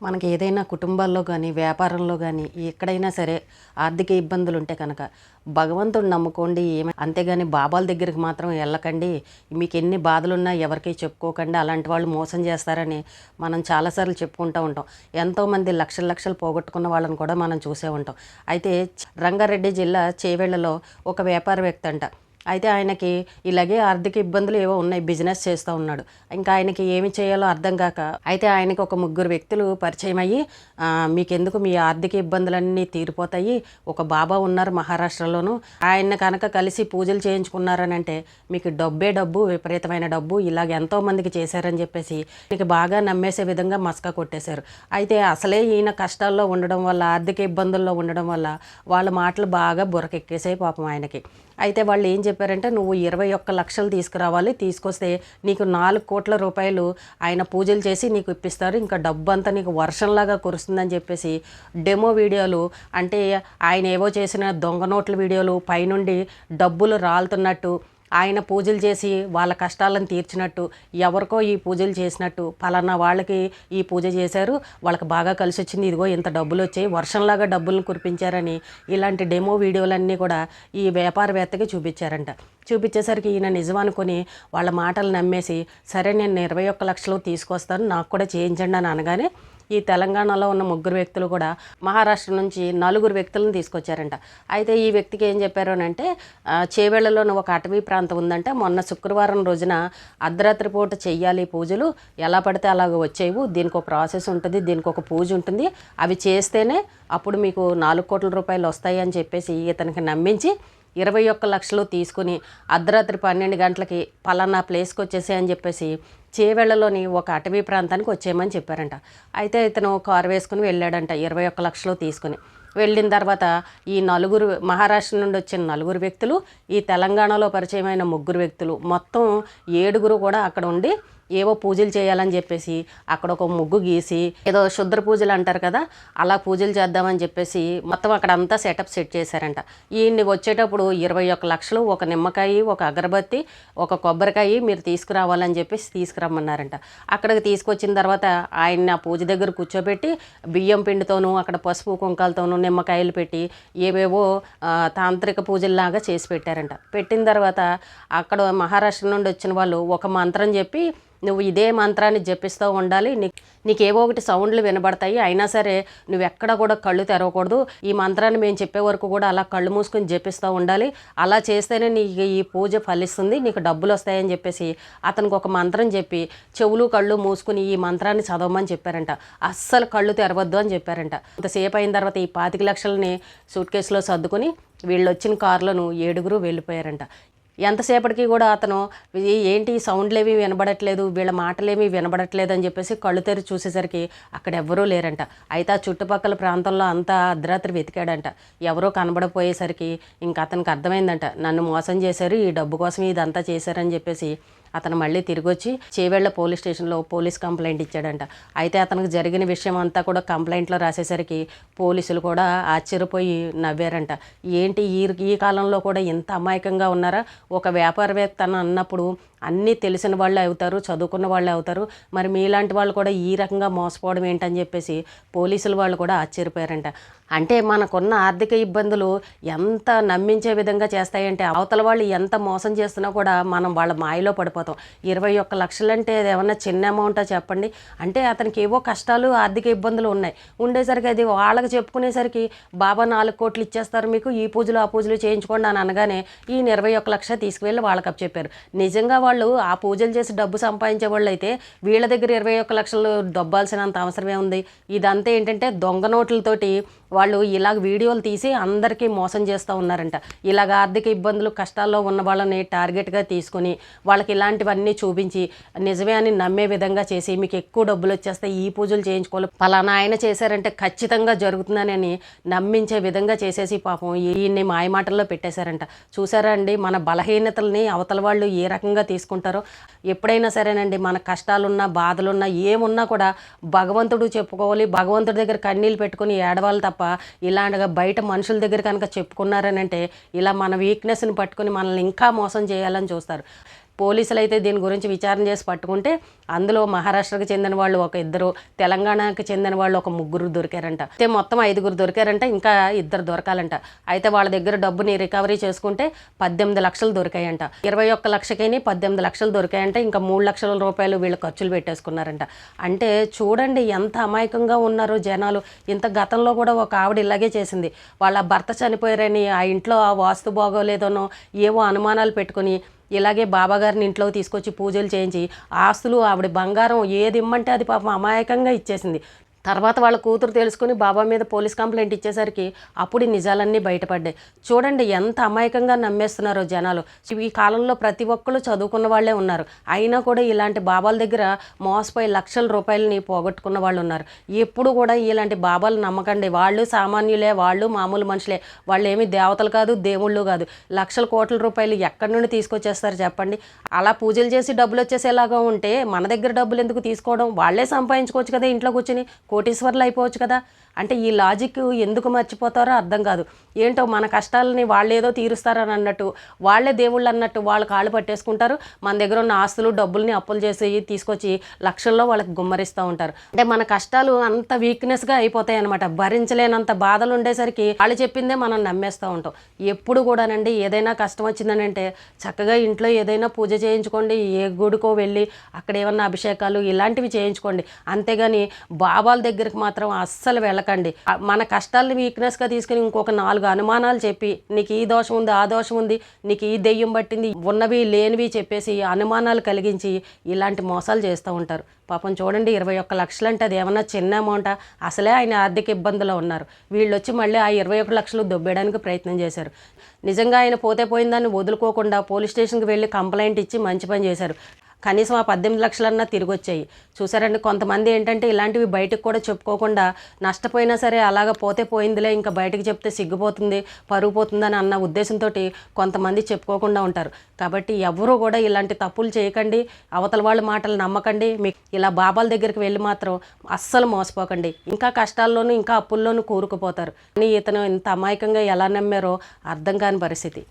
మనకి ఏదైనా కుటుంబాల్లో కానీ వ్యాపారంలో కానీ ఎక్కడైనా సరే ఆర్థిక ఇబ్బందులు ఉంటే కనుక భగవంతుడు నమ్ముకోండి ఏమి అంతేగాని బాబాల దగ్గరికి మాత్రం వెళ్ళకండి మీకు ఎన్ని బాధలున్నా ఎవరికి చెప్పుకోకండి. అలాంటి వాళ్ళు మోసం చేస్తారని మనం చాలాసార్లు చెప్పుకుంటూ ఉంటాం. ఎంతోమంది లక్షల లక్షలు పోగొట్టుకున్న వాళ్ళని కూడా మనం చూసే ఉంటాం. అయితే రంగారెడ్డి జిల్లా చేవెళ్ళలో ఒక వ్యాపారవేత్త అంట అయితే ఆయనకి ఇలాగే ఆర్థిక ఇబ్బందులు ఏవో ఉన్నాయి బిజినెస్ చేస్తూ ఉన్నాడు. ఇంకా ఆయనకి ఏమి చేయాలో అర్థం కాక అయితే ఆయనకి ఒక ముగ్గురు వ్యక్తులు పరిచయం అయ్యి మీకెందుకు మీ ఆర్థిక ఇబ్బందులన్నీ తీరిపోతాయి? ఒక బాబా ఉన్నారు మహారాష్ట్రలోను. ఆయన కనుక కలిసి పూజలు చేయించుకున్నారని అంటే మీకు డబ్బే డబ్బు విపరీతమైన డబ్బు ఇలాగ ఎంతో మందికి చేశారని చెప్పేసి మీకు బాగా నమ్మేసే విధంగా మస్కా కొట్టేశారు. అయితే అసలే ఈయన కష్టాల్లో ఉండడం వల్ల ఆర్థిక ఇబ్బందుల్లో ఉండడం వల్ల వాళ్ళ మాటలు బాగా బురకెక్కేసాయి పాపం ఆయనకి. అయితే వాళ్ళు ఏం చెప్పారంటే నువ్వు ఇరవై ఒక్క లక్షలు తీసుకురావాలి తీసుకొస్తే నీకు నాలుగు కోట్ల రూపాయలు ఆయన పూజలు చేసి నీకు ఇప్పిస్తారు ఇంకా డబ్బు అంతా నీకు వర్షంలాగా కురుస్తుందని చెప్పేసి డెమో వీడియోలు అంటే ఆయన ఏవో చేసిన దొంగ నోట్ల వీడియోలు పైనుండి డబ్బులు రాలుతున్నట్టు ఆయన పూజలు చేసి వాళ్ళ కష్టాలను తీర్చినట్టు ఎవరికో ఈ పూజలు చేసినట్టు పలానా వాళ్ళకి ఈ పూజ చేశారు. వాళ్ళకి బాగా కలిసి వచ్చింది ఇదిగో ఇంత డబ్బులు వచ్చాయి వర్షంలాగా డబ్బులను కురిపించారని ఇలాంటి డెమో వీడియోలన్నీ కూడా ఈ వ్యాపారవేత్తకి చూపించారంట. చూపించేసరికి ఈయన నిజం అనుకొని వాళ్ళ మాటలు నమ్మేసి సరే నేను ఇరవై ఒక్క లక్షలు తీసుకొస్తాను నాకు కూడా చేయించండి అని అనగానే ఈ తెలంగాణలో ఉన్న ముగ్గురు వ్యక్తులు కూడా మహారాష్ట్ర నుంచి నలుగురు వ్యక్తులను తీసుకొచ్చారంట. అయితే ఈ వ్యక్తికి ఏం చెప్పారు అని అంటే ఆ, ఒక అటవీ ప్రాంతం ఉందంటే. మొన్న శుక్రవారం రోజున అర్ధరాత్రి పూట చెయ్యాలి పూజలు. ఎలా పడితే అలాగ వచ్చేవు. దీనికి ఒక ప్రాసెస్ ఉంటుంది దీనికి ఒక పూజ ఉంటుంది. అవి చేస్తేనే అప్పుడు మీకు నాలుగు కోట్ల రూపాయలు వస్తాయి అని చెప్పేసి ఇతనికి నమ్మించి ఇరవై ఒక్క లక్షలు తీసుకుని అర్ధరాత్రి పన్నెండు గంటలకి పలానా ప్లేస్కి వచ్చేసి అని చెప్పేసి చేవెళ్ళలోని ఒక అటవీ ప్రాంతానికి వచ్చేయమని చెప్పారంట. అయితే ఇతను కారు వేసుకుని వెళ్ళాడంట ఇరవై ఒక్క లక్షలు తీసుకుని. వెళ్ళిన తర్వాత ఈ నలుగురు మహారాష్ట్ర నుండి వచ్చిన నలుగురు వ్యక్తులు ఈ తెలంగాణలో పరిచయమైన ముగ్గురు వ్యక్తులు మొత్తం ఏడుగురు కూడా అక్కడ ఉండి ఏవో పూజలు చేయాలని చెప్పేసి అక్కడ ఒక ముగ్గు గీసి ఏదో శుద్ర పూజలు అంటారు కదా అలా పూజలు చేద్దామని చెప్పేసి మొత్తం అక్కడ అంతా సెటప్ సెట్ చేశారంట. ఈయన్ని వచ్చేటప్పుడు ఇరవై ఒక్క లక్షలు ఒక నిమ్మకాయ ఒక అగరబత్తి ఒక కొబ్బరికాయ మీరు తీసుకురావాలని చెప్పేసి తీసుకురమ్మన్నారంట. అక్కడికి తీసుకొచ్చిన తర్వాత ఆయన్ని ఆ పూజ దగ్గర కూర్చోబెట్టి బియ్యం పిండితోనూ అక్కడ పసుపు కుంకాలతోనూ నిమ్మకాయలు పెట్టి ఏవేవో తాంత్రిక పూజల్లాగా చేసి పెట్టారంట. పెట్టిన తర్వాత అక్కడ మహారాష్ట్ర నుండి వచ్చిన వాళ్ళు ఒక మంత్రం చెప్పి నువ్వు ఇదే మంత్రాన్ని జపిస్తూ ఉండాలి. నీకు నీకేవో ఒకటి సౌండ్లు వినబడతాయి. అయినా సరే నువ్వు ఎక్కడ కూడా కళ్ళు తెరవకూడదు. ఈ మంత్రాన్ని మేము చెప్పే వరకు కూడా అలా కళ్ళు మూసుకొని జపిస్తూ ఉండాలి. అలా చేస్తేనే నీకు ఈ పూజ ఫలిస్తుంది. నీకు డబ్బులు వస్తాయని చెప్పేసి అతనికి ఒక మంత్రం చెప్పి చెవులు కళ్ళు మూసుకుని ఈ మంత్రాన్ని చదవమని చెప్పారంట. అస్సలు కళ్ళు తెరవద్దు అని చెప్పారంట. ఇంతసేపు అయిన తర్వాత ఈ పాతిక లక్షలని సూట్ కేసులో సర్దుకుని వీళ్ళు వచ్చిన కారులను ఏడుగురు వెళ్ళిపోయారంట. ఎంతసేపటికి కూడా అతను ఏంటి ఈ సౌండ్లు ఏమీ వినబడట్లేదు వీళ్ళ మాటలేమీ వినబడట్లేదు అని చెప్పేసి కళ్ళు తెరి చూసేసరికి అక్కడ ఎవరూ లేరంట. అయితే ఆ చుట్టుపక్కల ప్రాంతంలో అంతా అర్ధరాత్రి వెతికాడంట. ఎవరో కనబడపోయేసరికి ఇంకా అతనికి అర్థమైందంట నన్ను మోసం చేశారు ఈ డబ్బు కోసం ఇదంతా చేశారని చెప్పేసి అతను మళ్ళీ తిరిగి వచ్చి చేవెళ్ళ పోలీస్ స్టేషన్లో పోలీస్ కంప్లైంట్ ఇచ్చాడంట. అయితే అతనికి జరిగిన విషయం అంతా కూడా కంప్లైంట్లో రాసేసరికి పోలీసులు కూడా ఆశ్చర్యపోయి నవ్వారంట. ఏంటి ఈ ఈ కాలంలో కూడా ఇంత అమాయకంగా ఉన్నారా? ఒక వ్యాపారవేత్త అన్నప్పుడు అన్నీ తెలిసిన వాళ్ళే అవుతారు చదువుకున్న వాళ్ళే అవుతారు. మరి మీలాంటి వాళ్ళు కూడా ఈ రకంగా మోసపోవడం ఏంటని చెప్పేసి పోలీసులు వాళ్ళు కూడా ఆశ్చర్యపోయారంట. అంటే మనకున్న ఆర్థిక ఇబ్బందులు ఎంత నమ్మించే విధంగా చేస్తాయంటే అవతల వాళ్ళు ఎంత మోసం చేస్తున్నా కూడా మనం వాళ్ళ మాయలో పడిపోతాం. ఇరవై ఒక్క లక్షలంటే అంటే ఏమన్నా చిన్న అమౌంటా చెప్పండి? అంటే అతనికి ఏవో కష్టాలు ఆర్థిక ఇబ్బందులు ఉన్నాయి. ఉండేసరికి అది వాళ్ళకి చెప్పుకునేసరికి బాబా నాలుగు కోట్లు ఇచ్చేస్తారు మీకు ఈ పూజలు ఆ పూజలు చేయించుకోండి అని అనగానే ఈయన ఇరవై ఒక్క లక్ష తీసుకువెళ్ళి వాళ్ళకి చెప్పారు నిజంగా వాళ్ళు ఆ పూజలు చేసి డబ్బు సంపాదించే వాళ్ళు అయితే వీళ్ళ దగ్గర ఇరవై ఒక్క లక్షలు దొబ్బాల్సినంత అవసరమే ఉంది. ఇదంతా ఏంటంటే దొంగ నోట్లతోటి వాళ్ళు ఇలాగ వీడియోలు తీసి అందరికీ మోసం చేస్తూ ఉన్నారంట. ఇలాగ ఆర్థిక ఇబ్బందులు కష్టాల్లో ఉన్న వాళ్ళని టార్గెట్గా తీసుకొని వాళ్ళకి ఇలాంటివన్నీ చూపించి నిజమే అని నమ్మే విధంగా చేసి మీకు ఎక్కువ డబ్బులు వచ్చేస్తే ఈ పూజలు చేయించుకోవాలి. పలానా ఆయన చేశారంటే ఖచ్చితంగా జరుగుతుందని నమ్మించే విధంగా చేసేసి పాపం ఈయన్ని మాయమాటల్లో పెట్టేశారంట. చూసారా అండి మన బలహీనతల్ని అవతల వాళ్ళు ఏ రకంగా తీసుకుంటారో? ఎప్పుడైనా సరేనండి మన కష్టాలున్నా బాధలున్నా ఏమున్నా కూడా భగవంతుడు చెప్పుకోవాలి భగవంతుడి దగ్గర కన్నీళ్ళు పెట్టుకుని ఏడవాలి తప్ప తప్ప ఇలాంటిగా బయట మనుషుల దగ్గర కనుక చెప్పుకున్నారని అంటే ఇలా మన వీక్నెస్ని పట్టుకుని మనల్ని ఇంకా మోసం చేయాలని చూస్తారు. పోలీసులు అయితే దీని గురించి విచారణ చేసి పట్టుకుంటే అందులో మహారాష్ట్రకు చెందిన వాళ్ళు ఒక ఇద్దరు తెలంగాణకి చెందిన వాళ్ళు ఒక ముగ్గురు దొరికారంట. అయితే మొత్తం ఐదుగురు దొరికారంట ఇంకా ఇద్దరు దొరకాలంట. అయితే వాళ్ళ దగ్గర డబ్బుని రికవరీ చేసుకుంటే పద్దెనిమిది లక్షలు దొరికాయంట. ఇరవై ఒక్క లక్షకైనా పద్దెనిమిది లక్షలు దొరికాయంట ఇంకా మూడు లక్షల రూపాయలు వీళ్ళు ఖర్చులు పెట్టేసుకున్నారంట. అంటే చూడండి ఎంత అమాయకంగా ఉన్నారో జనాలు. ఇంత గతంలో కూడా ఒక ఆవిడ ఇలాగే చేసింది. వాళ్ళ భర్త చనిపోయారని ఆ ఇంట్లో ఆ వాస్తు బాగోలేదనో ఏవో అనుమానాలు పెట్టుకుని ఇలాగే బాబాగారిని ఇంట్లో తీసుకొచ్చి పూజలు చేయించి ఆస్తులు ఆవిడ బంగారం ఏది ఇమ్మంటే అది పాపం అమాయకంగా ఇచ్చేసింది. తర్వాత వాళ్ళ కూతురు తెలుసుకుని బాబా మీద పోలీస్ కంప్లైంట్ ఇచ్చేసరికి అప్పుడు నిజాలన్నీ బయటపడ్డాయి. చూడండి ఎంత అమాయకంగా నమ్మేస్తున్నారో జనాలు. ఈ కాలంలో ప్రతి ఒక్కరు చదువుకున్న వాళ్ళే ఉన్నారు. అయినా కూడా ఇలాంటి బాబాల దగ్గర మోసపోయి లక్షల రూపాయలని పోగొట్టుకున్న వాళ్ళు ఉన్నారు. ఎప్పుడు కూడా ఇలాంటి బాబాలు నమ్మకండి. వాళ్ళు సామాన్యులే వాళ్ళు మామూలు మనుషులే. వాళ్ళు ఏమి దేవతలు కాదు దేవుళ్ళు కాదు. లక్షల కోట్ల రూపాయలు ఎక్కడి నుండి తీసుకొచ్చేస్తారు చెప్పండి? అలా పూజలు చేసి డబ్బులు వచ్చేసేలాగా ఉంటే మన దగ్గర డబ్బులు ఎందుకు తీసుకోవడం? వాళ్ళే సంపాదించుకోవచ్చు కదా ఇంట్లో కూర్చుని. కోటీశ్వర్లు అయిపోవచ్చు కదా. అంటే ఈ లాజిక్ ఎందుకు మర్చిపోతారో అర్థం కాదు. ఏంటో మన కష్టాలని వాళ్ళు ఏదో తీరుస్తారని అన్నట్టు వాళ్ళే దేవుళ్ళు అన్నట్టు వాళ్ళు కాళ్ళు పట్టేసుకుంటారు. మన దగ్గర ఉన్న ఆస్తులు డబ్బుల్ని అప్పులు చేసి తీసుకొచ్చి లక్షల్లో వాళ్ళకి గుమ్మరిస్తూ ఉంటారు. అంటే మన కష్టాలు అంత వీక్నెస్గా అయిపోతాయి అనమాట భరించలేనంత బాధలు ఉండేసరికి వాళ్ళు చెప్పిందే మనం నమ్మేస్తూ ఉంటాం. ఎప్పుడు కూడానండి ఏదైనా కష్టం వచ్చిందని అంటే చక్కగా ఇంట్లో ఏదైనా పూజ చేయించుకోండి ఏ గుడికో వెళ్ళి అక్కడ ఏమన్నా అభిషేకాలు ఇలాంటివి చేయించుకోండి. అంతేగాని బాబాల దగ్గరికి మాత్రం అస్సలు వెళ్ళకండి. మన కష్టాలని వీక్నెస్గా తీసుకుని ఇంకొక నాలుగు అనుమానాలు చెప్పి నీకు ఈ దోషం ఉంది ఆ దోషం ఉంది నీకు ఈ దెయ్యం పట్టింది ఉన్నవి లేనివి చెప్పేసి అనుమానాలు కలిగించి ఇలాంటి మోసాలు చేస్తూ ఉంటారు. పాపం చూడండి ఇరవై ఒక్క లక్షలు అంటే అది ఏమన్నా చిన్న అమౌంటా అసలే ఆయన ఆర్థిక ఇబ్బందులో ఉన్నారు. వీళ్ళు వచ్చి మళ్ళీ ఆ ఇరవై ఒక్క లక్షలు దొబ్బేయడానికి ప్రయత్నం చేశారు. నిజంగా ఆయన పోతే పోయిందని వదులుకోకుండా పోలీస్ స్టేషన్కి వెళ్ళి కంప్లైంట్ ఇచ్చి మంచి పని చేశారు. కనీసం ఆ పద్దెనిమిది లక్షలన్నా తిరిగి వచ్చాయి చూసారండి కొంతమంది ఏంటంటే ఇలాంటివి బయటకు కూడా చెప్పుకోకుండా నష్టపోయినా సరే అలాగ పోతే పోయిందిలే ఇంకా బయటకు చెప్తే సిగ్గుపోతుంది పరుగు పోతుందని అన్న ఉద్దేశంతో కొంతమంది చెప్పుకోకుండా ఉంటారు. కాబట్టి ఎవరూ కూడా ఇలాంటి తప్పులు చేయకండి అవతల వాళ్ళ మాటలు నమ్మకండి మీకు ఇలా బాబాల దగ్గరికి వెళ్ళి మాత్రం అస్సలు మోసపోకండి. ఇంకా కష్టాల్లోనూ ఇంకా అప్పుల్లోనూ కూరుకుపోతారు. కానీ ఇతను ఇంత అమాయకంగా ఎలా నమ్మారో అర్థం కాని పరిస్థితి.